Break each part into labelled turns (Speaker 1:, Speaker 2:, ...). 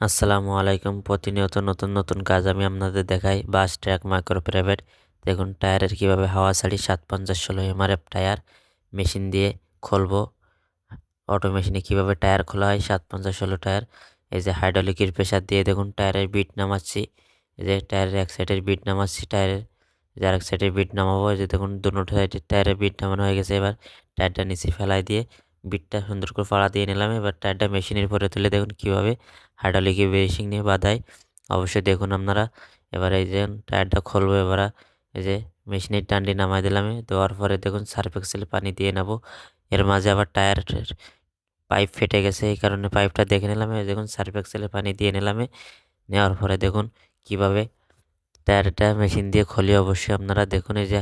Speaker 1: আসসালামু আলাইকুম প্রতিনিয়ত নতুন নতুন কাজ আমি আপনাদের দেখাই বাস ট্র্যাক মাইক্রো, প্রাইভেট। দেখুন, টায়ারের কীভাবে হাওয়া ছাড়ি সাত পঞ্চাশ ষোলো এমআরএফ টায়ার, মেশিন দিয়ে খুলবো। অটো মেশিনে কীভাবে টায়ার খোলা হয় সাত পঞ্চাশ ষোলো টায়ার। এই যে হাইড্রোলিকের প্রেশার দিয়ে দেখুন, টায়ারের বিট নামাচ্ছি। এই যে টায়ারের এক সাইডের বিট নামাচ্ছি, টায়ারের যে আরেক সাইডের বিট নামাবো। এই যে দেখুন, দুটো সাইডের টায়ারের বিট নামানো হয়ে গেছে। এবার টায়ারটা নিচে ফেলাই দিয়ে বিটটা সুন্দর করে ফাড়া দিয়ে নিলাম। এবার টায়ারটা মেশিনের পরে তুলে দেখুন কীভাবে হাইড্রোলিকে বেরিশিং নিয়ে বাঁধাই অবশ্যই দেখুন আপনারা। এবার এই যে টায়ারটা খুলবো এবার। এই যে মেশিনের টান্ডি নামাই দিলাম। দেওয়ার পরে দেখুন সার্ফ এক্সেল পানি দিয়ে নেব। এর মাঝে আবার টায়ার পাইপ ফেটে গেছে। এই কারণে পাইপটা দেখে নিলাম। দেখুন সার্ফ এক্সেলে পানি দিয়ে নিলাম। নেওয়ার পরে দেখুন কীভাবে টায়ারটা মেশিন দিয়ে খুলি। অবশ্যই আপনারা দেখুন এই যে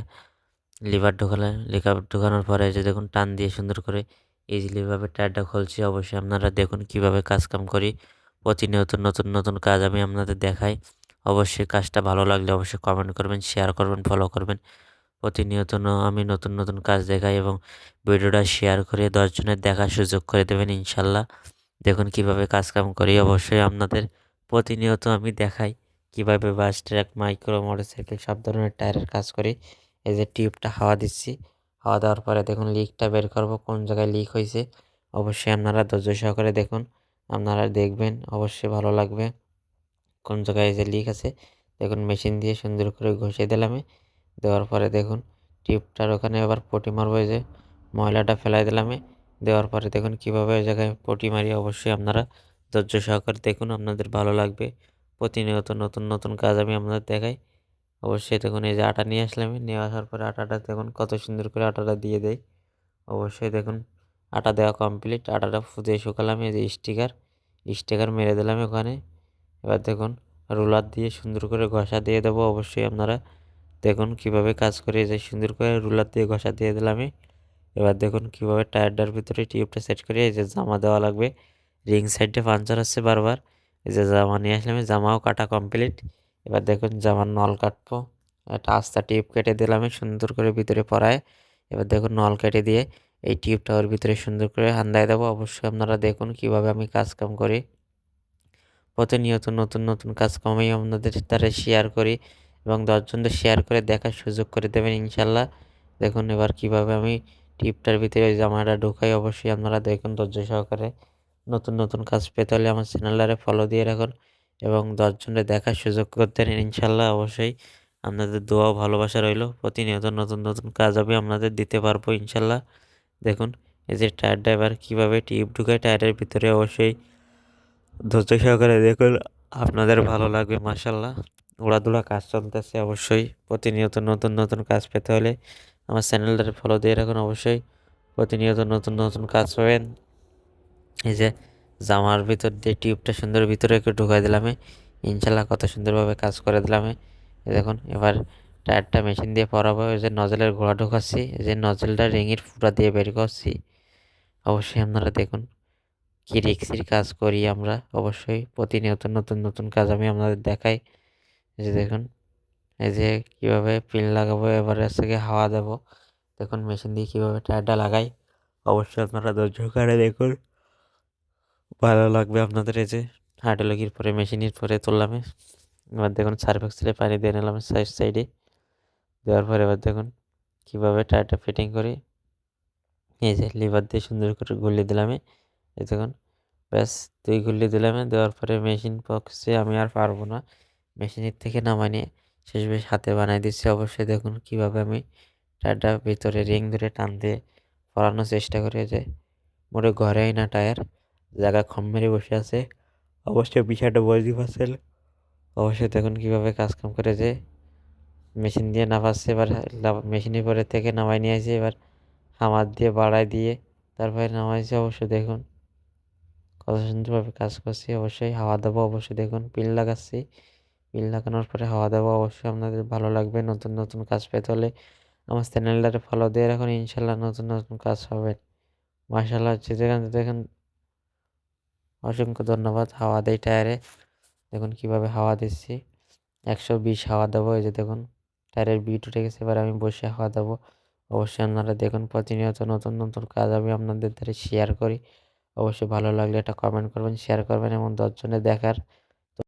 Speaker 1: লিভার ঢোকালে, লিভার ঢোকানোর পরে যে দেখুন টান দিয়ে সুন্দর করে ইজিলিভাবে টায়ারটা খুলছি। অবশ্যই আপনারা দেখুন কীভাবে কাজ কাম করি। প্রতিনিয়ত নতুন নতুন কাজ আমি আপনাদের দেখাই। অবশ্যই কাজটা ভালো লাগলে অবশ্যই কমেন্ট করবেন শেয়ার করবেন ফলো করবেন। প্রতিনিয়ত আমি নতুন নতুন কাজ দেখাই এবং ভিডিওটা শেয়ার করে দশজনের দেখার সুযোগ করে দেবেন ইনশাল্লাহ। দেখুন কীভাবে কাজ কাম করি। অবশ্যই আপনাদের প্রতিনিয়ত আমি দেখাই কীভাবে বাস ট্র্যাক মাইক্রো মোটরসাইকেল সব ধরনের টায়ারের কাজ করি। এই যে টিউবটা হাওয়া দিচ্ছি। হাওয়া দেওয়ার পরে দেখুন লিকটা বের করব, কোন জায়গায় লিক হয়েছে অবশ্যই আপনারা ধৈর্য সহকারে দেখুন, আপনারা দেখবেন, অবশ্যই ভালো লাগবে। কোন জায়গায় যে লিক আছে, দেখুন মেশিন দিয়ে সুন্দর করে ঘষে দিলাম দেওয়ার পরে দেখুন টিউবটার ওখানে আবার পটি মারবো যে, ময়লাটা ফেলাই দিলাম দেওয়ার পরে দেখুন কীভাবে ওই জায়গায় পটি মারি, অবশ্যই আপনারা ধৈর্য সহকারে দেখুন, আপনাদের ভালো লাগবে। প্রতিনিয়ত নতুন নতুন কাজ আমি আপনাদের দেখাই। অবশ্যই দেখুন, এই যে আটা নিয়ে আসলাম। নিয়ে আসার পরে আটাটা দেখুন, কত সুন্দর করে আটাটা দিয়ে দেয় অবশ্যই দেখুন, আটা দেওয়া কমপ্লিট আটাটা ফুটে শুকালাম, এই যে স্টিকার স্টিকার মেরে দিলাম ওখানে। এবার দেখুন, রুলার দিয়ে সুন্দর করে ঘষা দিয়ে দেবো অবশ্যই আপনারা। দেখুন কীভাবে কাজ করে যে সুন্দর করে রুলার দিয়ে ঘষা দিয়ে দিলাম। এবার দেখুন কীভাবে টায়ারটার ভিতরে টিউবটা সেট করে, এই যে জামা দেওয়া লাগবে। রিং সাইডে পাঞ্চার হচ্ছে বারবার। এই যে জামা নিয়ে আসলাম, জামাও কাটা কমপ্লিট এবার দেখুন জামার নল কাটবো। একটা আস্তা টিউব কেটে দিলাম সুন্দর করে ভিতরে পরায় এবার দেখুন নল কেটে দিয়ে এই টিউবটা ওর ভিতরে সুন্দর করে হান্দায় দেবো। অবশ্যই আপনারা দেখুন কীভাবে আমি কাজ কাম করি। প্রতিনিয়ত নতুন নতুন কাজ কামাই আপনাদের দ্বারা শেয়ার করি এবং দশজনদের শেয়ার করে দেখার সুযোগ করে দেবেন ইনশাল্লাহ দেখুন এবার কীভাবে আমি টিপটার ভিতরে ওই জামাটা ঢুকাই। অবশ্যই আপনারা দেখুন ধৈর্য সহকারে নতুন নতুন কাজ পেতে হলে আমার চ্যানেলটারে ফলো দিয়ে রাখুন। এবং দশজনের দেখার সুযোগ করতেন ইনশাল্লাহ অবশ্যই। আপনাদের দোয়াও ভালোবাসা রইল। প্রতিনিয়ত নতুন নতুন কাজ আমি আপনাদের দিতে পারব ইনশাল্লাহ। দেখুন, এই যে টায়ার ড্রাইভার কীভাবে টিউব ঢুকায় টায়ারের ভিতরে অবশ্যই ধৈর্য সহকারে দেখুন, আপনাদের ভালো লাগবে মাসাল্লাহ উড়াদুড়া কাজ চলতেছে অবশ্যই। প্রতিনিয়ত নতুন নতুন কাজ পেতে হলে আমার চ্যানেলটার ফলো দিয়ে রাখুন অবশ্যই। প্রতিনিয়ত নতুন নতুন কাজ পাবেন। এই যে জামার ভিতর দিয়ে টিউবটা সুন্দর ভিতরে একটু ঢুকাই দিলামে ইনশাল্লাহ কত সুন্দরভাবে কাজ করে দিলামে দেখুন, এবার টায়ারটা মেশিন দিয়ে পরাবো, এই যে নজলের ঘোড়া ঢুকাচ্ছি, এই যে নজলটা রিঙের ফুটা দিয়ে বের করছি। অবশ্যই আপনারা দেখুন কি রিক্সির কাজ করি আমরা, অবশ্যই প্রতিনিয়ত নতুন নতুন কাজ আমি আপনাদের দেখাই। যে দেখুন, এই যে কীভাবে পিন লাগাবো, এবার থেকে হাওয়া দেবো। দেখুন, মেশিন দিয়ে কীভাবে টায়ারটা লাগাই। অবশ্যই আপনারা ধৈর্য করে দেখুন। ভালো লাগবে আপনাদের এই যে হাইড্রোলজির পরে, মেশিনের পরে তুললাম এবার দেখুন সার্ফ এক্সেলে পানি দিয়ে নিলাম সাইড সাইডে দেওয়ার পরে এবার দেখুন, কীভাবে টায়ারটা ফিটিং করি এই যে লিভার দিয়ে সুন্দর করে গুলিয়ে দিলাম এই দেখুন, ব্যাস, দুই গুলি দিলাম দেওয়ার পরে মেশিন পক্ষে আমি আর পারব না। মেশিনের থেকে নামাই নিয়ে শেষ বেশ হাতে বানাই দিচ্ছি। অবশ্যই দেখুন, কীভাবে আমি টায়ারটা ভিতরে রিং ধরে টান দিয়ে পরানোর চেষ্টা করে যে। মোটে ঘরেই না টায়ার জায়গা খম মেরে বসে আছে। অবশ্যই বিষয়টা বুঝতে পারছেন অবশ্যই দেখুন কীভাবে কাজকাম করে যে মেশিন দিয়ে নামাচ্ছে, এবার মেশিনের পরে থেকে নামাই নিয়ে আসে, এবার হামার দিয়ে বাড়াই দিয়ে তারপরে নামাইছে, অবশ্যই দেখুন। কত সুন্দরভাবে কাজ করছি, অবশ্যই হাওয়া দেবো, অবশ্যই দেখুন, পিল লাগাচ্ছি। পিল লাগানোর পরে হাওয়া দেবো, অবশ্যই আপনাদের ভালো লাগবে, নতুন নতুন কাজ পেতে হলে আমার চ্যানেলটারে ফলো দিয়ে রাখুন, ইনশাল্লাহ নতুন নতুন কাজ হবে মার্শাল্লাহ হচ্ছে যেখান দেখেন অসংখ্য ধন্যবাদ। হাওয়া দেয় টায়ারে। দেখুন কীভাবে হাওয়া দিচ্ছি। একশো বিশ হাওয়া দেবো, এই যে দেখুন টায়ারের বিট উঠে গেছে, এবার আমি বসে হাওয়া দেবো। অবশ্যই আপনারা দেখুন প্রতিনিয়ত নতুন নতুন কাজ আমি আপনাদের ধারে শেয়ার করি।
Speaker 2: অবশ্যই ভালো লাগলে এটা কমেন্ট করবেন শেয়ার করবেন এবং দশজনে দেখার